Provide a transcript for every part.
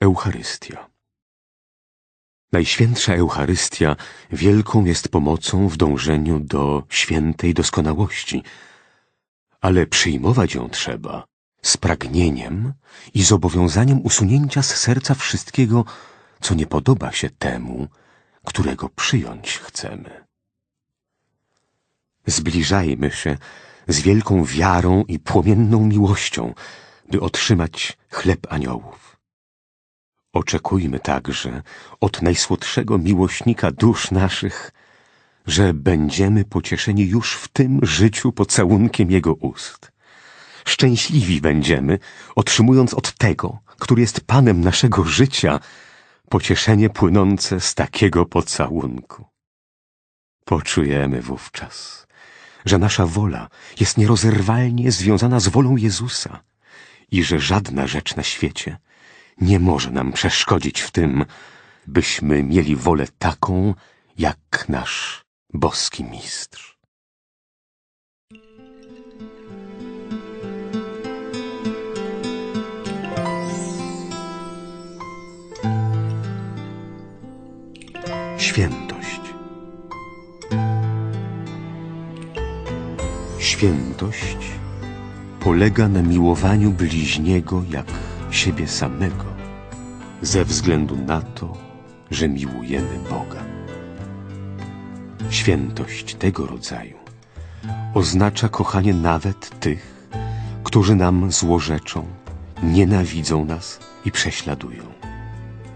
Eucharystia. Najświętsza Eucharystia wielką jest pomocą w dążeniu do świętej doskonałości, ale przyjmować ją trzeba z pragnieniem i zobowiązaniem usunięcia z serca wszystkiego, co nie podoba się temu, którego przyjąć chcemy. Zbliżajmy się z wielką wiarą i płomienną miłością, by otrzymać chleb aniołów. Oczekujmy także od najsłodszego miłośnika dusz naszych, że będziemy pocieszeni już w tym życiu pocałunkiem Jego ust. Szczęśliwi będziemy, otrzymując od tego, który jest Panem naszego życia, pocieszenie płynące z takiego pocałunku. Poczujemy wówczas, że nasza wola jest nierozerwalnie związana z wolą Jezusa i że żadna rzecz na świecie – nie może nam przeszkodzić w tym, byśmy mieli wolę taką, jak nasz boski mistrz. Świętość. Świętość polega na miłowaniu bliźniego jak siebie samego ze względu na to, że miłujemy Boga. Świętość tego rodzaju oznacza kochanie nawet tych, którzy nam złorzeczą, nienawidzą nas i prześladują.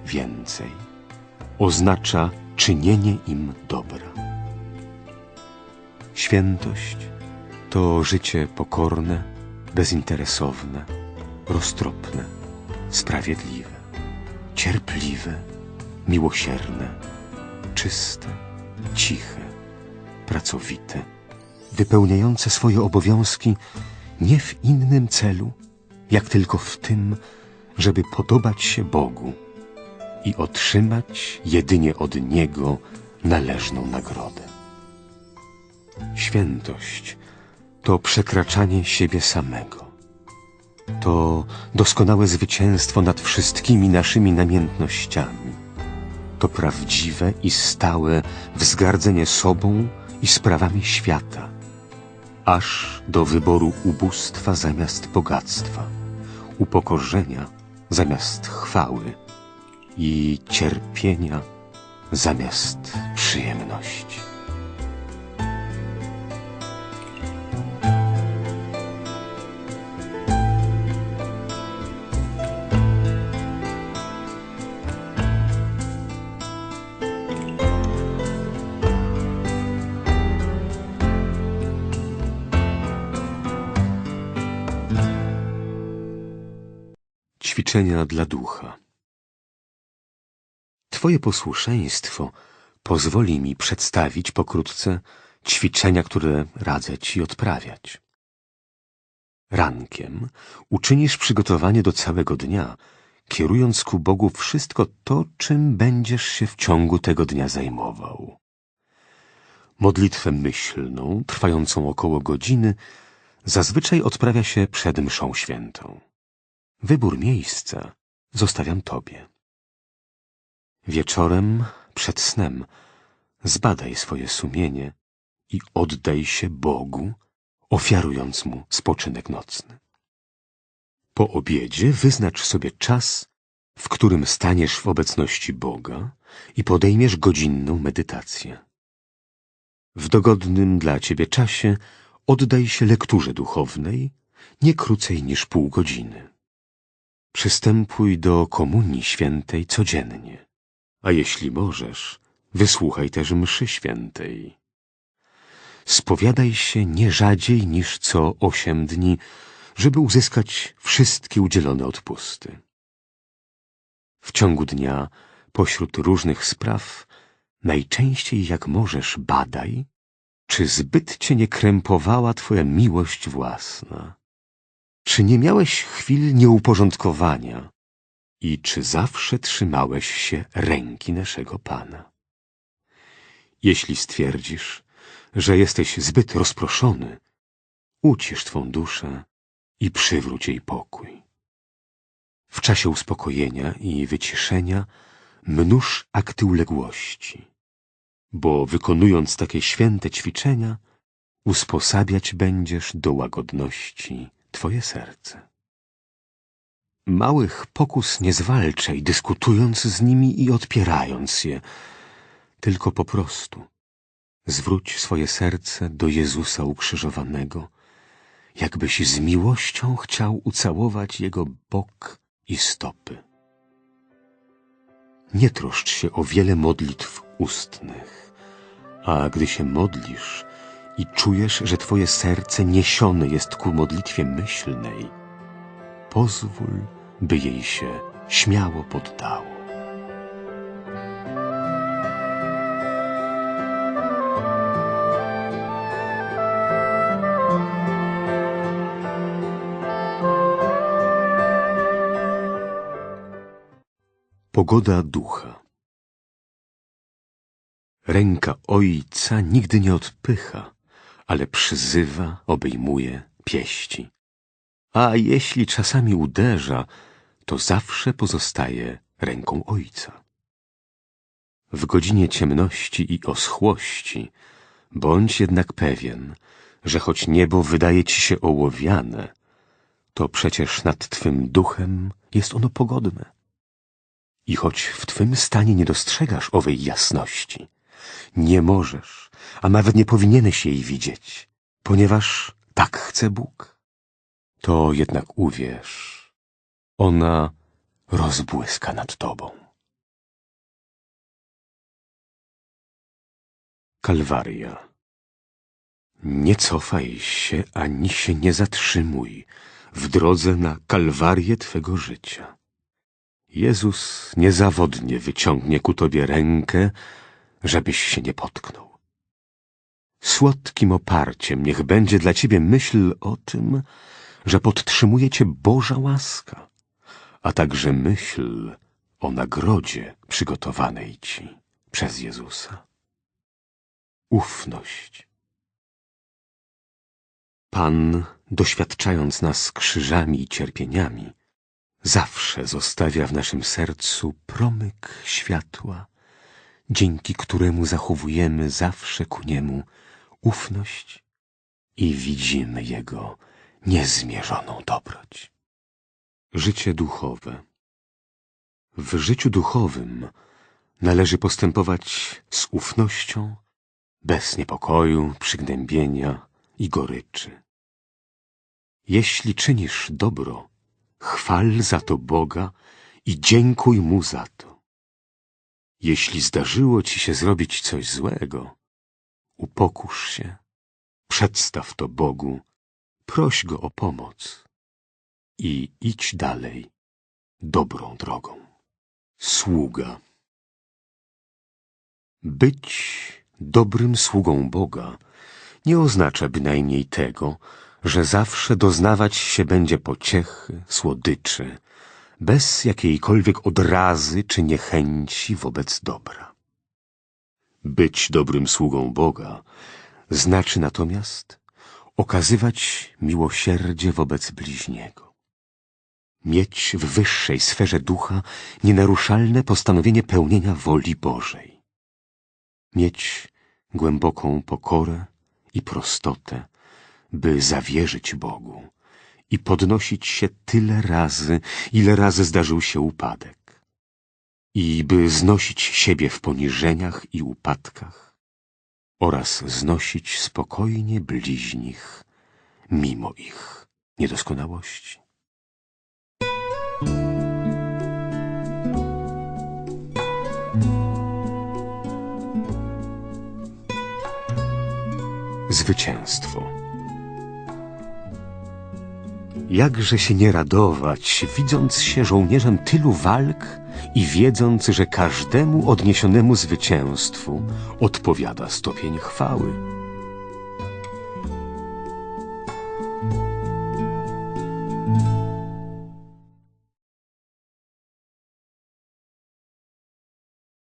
Więcej oznacza czynienie im dobra. Świętość to życie pokorne, bezinteresowne, roztropne sprawiedliwe, cierpliwe, miłosierne, czyste, ciche, pracowite, wypełniające swoje obowiązki nie w innym celu, jak tylko w tym, żeby podobać się Bogu i otrzymać jedynie od Niego należną nagrodę. Świętość to przekraczanie siebie samego to doskonałe zwycięstwo nad wszystkimi naszymi namiętnościami. To prawdziwe i stałe wzgardzenie sobą i sprawami świata, aż do wyboru ubóstwa zamiast bogactwa, upokorzenia zamiast chwały i cierpienia zamiast przyjemności. Ćwiczenia dla ducha. Twoje posłuszeństwo pozwoli mi przedstawić pokrótce ćwiczenia, które radzę Ci odprawiać. Rankiem uczynisz przygotowanie do całego dnia, kierując ku Bogu wszystko to, czym będziesz się w ciągu tego dnia zajmował. Modlitwę myślną, trwającą około godziny, zazwyczaj odprawia się przed mszą świętą. Wybór miejsca zostawiam Tobie. Wieczorem, przed snem, zbadaj swoje sumienie i oddaj się Bogu, ofiarując Mu spoczynek nocny. Po obiedzie wyznacz sobie czas, w którym staniesz w obecności Boga i podejmiesz godzinną medytację. W dogodnym dla Ciebie czasie oddaj się lekturze duchownej nie krócej niż pół godziny. Przystępuj do Komunii Świętej codziennie, a jeśli możesz, wysłuchaj też mszy świętej. Spowiadaj się nie rzadziej niż co osiem dni, żeby uzyskać wszystkie udzielone odpusty. W ciągu dnia, pośród różnych spraw, najczęściej jak możesz badaj, czy zbyt cię nie krępowała twoja miłość własna. Czy nie miałeś chwil nieuporządkowania i czy zawsze trzymałeś się ręki naszego Pana. Jeśli stwierdzisz, że jesteś zbyt rozproszony, ucisz twą duszę i przywróć jej pokój. W czasie uspokojenia i wyciszenia mnóż akty uległości, bo wykonując takie święte ćwiczenia, usposabiać będziesz do łagodności Twoje serce. Małych pokus nie zwalczaj, dyskutując z nimi i odpierając je, tylko po prostu zwróć swoje serce do Jezusa ukrzyżowanego, jakbyś z miłością chciał ucałować Jego bok i stopy. Nie troszcz się o wiele modlitw ustnych, a gdy się modlisz i czujesz, że Twoje serce niesione jest ku modlitwie myślnej, pozwól, by jej się śmiało poddało. Pogoda ducha Ręka Ojca nigdy nie odpycha, ale przyzywa, obejmuje, pieści. A jeśli czasami uderza, to zawsze pozostaje ręką Ojca. W godzinie ciemności i oschłości bądź jednak pewien, że choć niebo wydaje ci się ołowiane, to przecież nad twym duchem jest ono pogodne. I choć w twym stanie nie dostrzegasz owej jasności, nie możesz, a nawet nie powinieneś jej widzieć, ponieważ tak chce Bóg, to jednak uwierz, ona rozbłyska nad tobą. Kalwaria Nie cofaj się, ani się nie zatrzymuj w drodze na kalwarię Twego życia. Jezus niezawodnie wyciągnie ku Tobie rękę, żebyś się nie potknął. Słodkim oparciem niech będzie dla Ciebie myśl o tym, że podtrzymuje Cię Boża łaska, a także myśl o nagrodzie przygotowanej Ci przez Jezusa. Ufność. Pan, doświadczając nas krzyżami i cierpieniami, zawsze zostawia w naszym sercu promyk światła, dzięki któremu zachowujemy zawsze ku niemu ufność i widzimy jego niezmierzoną dobroć. Życie duchowe. W życiu duchowym należy postępować z ufnością, bez niepokoju, przygnębienia i goryczy. Jeśli czynisz dobro, chwal za to Boga i dziękuj Mu za to. Jeśli zdarzyło ci się zrobić coś złego, upokóż się, przedstaw to Bogu, proś Go o pomoc i idź dalej dobrą drogą. Sługa Być dobrym sługą Boga nie oznacza bynajmniej tego, że zawsze doznawać się będzie pociechy, słodyczy, bez jakiejkolwiek odrazy czy niechęci wobec dobra. Być dobrym sługą Boga znaczy natomiast okazywać miłosierdzie wobec bliźniego. Mieć w wyższej sferze ducha nienaruszalne postanowienie pełnienia woli Bożej. Mieć głęboką pokorę i prostotę, by zawierzyć Bogu i podnosić się tyle razy, ile razy zdarzył się upadek. I by znosić siebie w poniżeniach i upadkach oraz znosić spokojnie bliźnich mimo ich niedoskonałości. Zwycięstwo Jakże się nie radować, widząc się żołnierzem tylu walk i wiedząc, że każdemu odniesionemu zwycięstwu odpowiada stopień chwały.